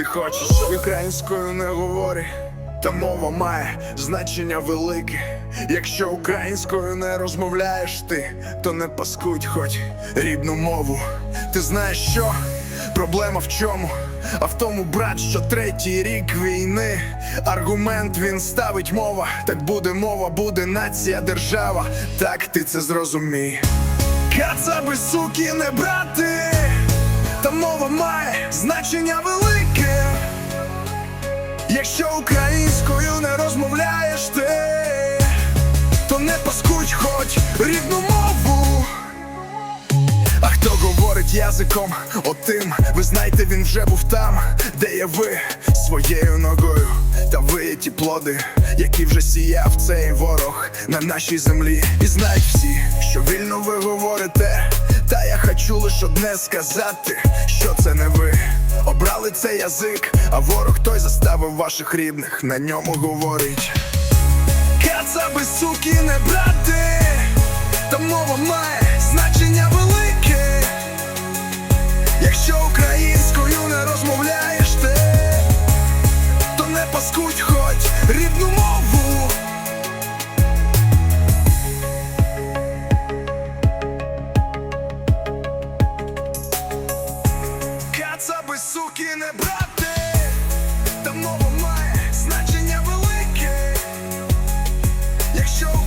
ти хочеш українською не говори, та мова має значення велике. Якщо українською не розмовляєш ти, то не паскудь хоч рідну мову. Ти знаєш що? Проблема в чому? А в тому, брат, що третій рік війни. Аргумент він ставить мова. Так буде мова, буде нація, держава. Так ти це зрозумій. Кацаби, суки, не брати, та мова має значення велике. Якщо українською не розмовляєш ти, то не паскудь хоч рідну мову. А хто говорить язиком отим, ви знаєте, він вже був там, де є ви своєю ногою. Та ви ті плоди, які вже сіяв цей ворог на нашій землі. І знають всі, що вільно ви говорите хочу лиш одне сказати, що це не ви. Обрали цей язик, а ворог той заставив ваших рідних на ньому говорить. Каца без суки, не брати, та мова має значення велике. Якщо суки, не брати, та мова має значення велике, якщо